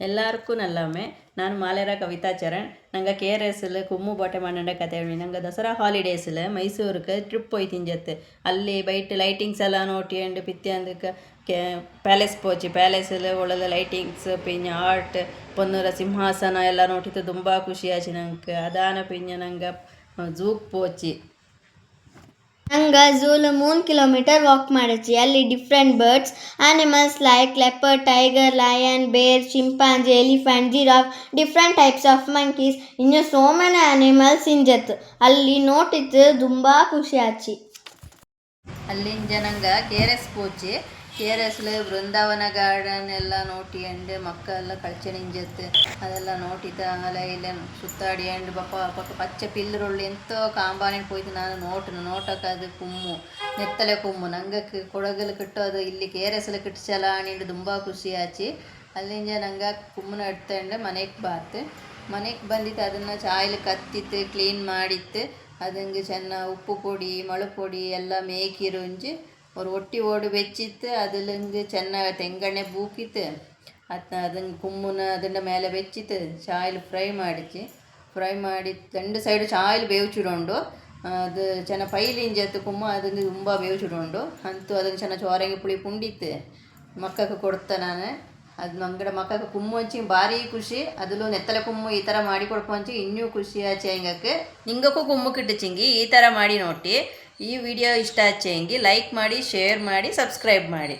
ಎಲ್ಲರಿಗೂ ನಲ್ಲಮ್ಮೆ ನಾನು ಮಾಲೇರ ಕವಿತಾ ಚರಣ್ ನಂಗೆ ಕೆ ಆರ್ ಎಸ್ ಕುಮ್ಮು ಬೋಟೆ ಮಾಡಂಡ ಕತೆ ಹೇಳಿ ನಂಗೆ ದಸರಾ ಹಾಲಿಡೇಸ್ಲ ಮೈಸೂರಿಗೆ ಟ್ರಿಪ್ ಹೋಯ್ತು ತಿಂಜತ್ತು ಅಲ್ಲಿ ಬೈಟ್ ಲೈಟಿಂಗ್ಸ್ ಎಲ್ಲ ನೋಟಿಯಂಡು ಪಿತ್ತಿ ಅಂದಕ್ಕೆ ಕೆ ಪ್ಯಾಲೇಸ್ ಪೋಚಿ ಪ್ಯಾಲೇಸಲ್ಲಿ ಒಳ್ಳೆ ಲೈಟಿಂಗ್ಸ್ ಪಿಂಜ ಆರ್ಟ್ ಪೊನ್ನೂರ ಸಿಂಹಾಸನ ಎಲ್ಲ ನೋಟಿತ್ತು ತುಂಬ ಖುಷಿ ಆಚಿ ನಂಗೆ ಅದಾನ ಪಿಂಜ ನಂಗೆ ಝೂಗ್ ಪೋಚಿ ನಂಗೆ ಝೂಲು ಮೂರು ಕಿಲೋಮೀಟರ್ ವಾಕ್ ಮಾಡಿದ್ವಿ. ಅಲ್ಲಿ different birds animals like leopard tiger lion bear chimpanzee elephant giraffe different types of monkeys ಇನ್ನು ಸೋ ಮೆನಿ ಆನಿಮಲ್ಸ್ ಇಂಜತ್ ಅಲ್ಲಿ ನೋಟಿತ್ತು ತುಂಬ ಖುಷಿ ಆಚಿ. ಅಲ್ಲಿಂದ ನಂಗೆ K R K R Brindavan garden ಎಲ್ಲ ನೋಟಿ ಅಂಡ್ ಮಕ್ಕಳೆಲ್ಲ ಕಳಚೆ ನಿಂಜತ್ತೆ. ಅದೆಲ್ಲ ನೋಟಿದ ಅಲ್ಲ ಇಲ್ಲ ಸುತ್ತಾಡಿ ಅಂಡ್ ಬಪ್ಪ ಪಕ್ಕ ಪಚ್ಚೆ ಪಿಲ್ಲರುಳ್ಳಿ ಎಂತೋ ಕಾಂಬಾನೆ ಪೋಯ್ತು. ನಾನು ನೋಟನು ನೋಟಕ್ಕೆ ಅದು ಕುಮ್ಮು, ನೆತ್ತಲೆ ಕುಮ್ಮು. ನಂಗೆ ಕ- ಕಿಟ್ಟು ಅದು, ಇಲ್ಲಿ ಕೆ ಆರ್ ಎಸ್ಲು ಕಿಟ್ಸಲ ಅಣಿಂಡು ತುಂಬ ಖುಷಿ ಆಚಿ. ಅಲ್ಲಿಂದ ನಂಗೆ ಕುಮ್ಮನ ಇಡ್ತಂಡು ಮನೆಗೆ ಬಾತು ಮನೆಗೆ ಬಂದಿತ್ತು ಅದನ್ನು ಚಾಯ್ಲಿ ಕತ್ತಿತ್ತು ಕ್ಲೀನ್ ಮಾಡಿತ್ತು. ಅದಂಗೆ ಚೆನ್ನಾಗಿ ಉಪ್ಪು ಪೊಡಿ ಮಳು ಪೊಡಿ ಎಲ್ಲ ಮೇಕಿರುಂಜಿ ஒரு ಒಟ್ಟಿ ஓடு ಬೆಚ್ಚಿತ್ತು அதுலேருந்து ಚೆನ್ನಾಗಿ ತೆಂಗಣ್ಣೆ ಬೂಕಿತ್ತು ಅತ್ತ ಅದನ್ನು ಕುಮ್ಮನ ಅದನ್ನ ಮೇಲೆ ಬೆಚ್ಚಿತ್ತು ಚಾಯಲ್ ಫ್ರೈ ಮಾಡಿಚ್ಚಿ ಫ್ರೈ ಮಾಡಿ ரெண்டு ಸೈಡ್ ಚಾಯಲ್ ಬೇವಿಚಿಡೋಂಡು ಅದು ಚೆನ್ನ ಪೈಲಿಂಜತ್ತು ಕುಮ್ಮ ಅದನ್ನು ತುಂಬ ಬೇವಿಚಿಡೋಂಡು ಅಂತೂ ಅದನ್ನು ಚೆನ್ನ ಚೋರಂಗಿ ಪುಳಿ ಪುಂಡಿತ್ತು ಮಕ್ಕಕ್ಕೆ ಕೊಡ್ತ ನಾನು ಅದು ನಂಗಡ ಮಕ್ಕಕ್ಕೆ ಕುಮ್ಮು ಹಂಚಿ ಭಾರಿ ಖುಷಿ ಅದಲ್ಲೂ ನೆತ್ತಲೆ ಕುಮ್ಮು ಈ ಥರ ಮಾಡಿ ಕೊಡ್ಕೊಂಚಿ ಇನ್ನೂ ಖುಷಿ ಆಚೆ ಹೆಂಗಕ್ಕೆ ನಿಂಗಕ್ಕೂ ಕುಮ್ಮು ಕಿಟ್ಟಿಚಿಂಗಿ ಈ ಥರ ಮಾಡಿ ನೋಟಿ ಈ ವಿಡಿಯೋ ಇಷ್ಟ ಆಚೆ ಹೆಂಗಿ ಲೈಕ್ ಮಾಡಿ ಶೇರ್ ಮಾಡಿ ಸಬ್ಸ್ಕ್ರೈಬ್ ಮಾಡಿ.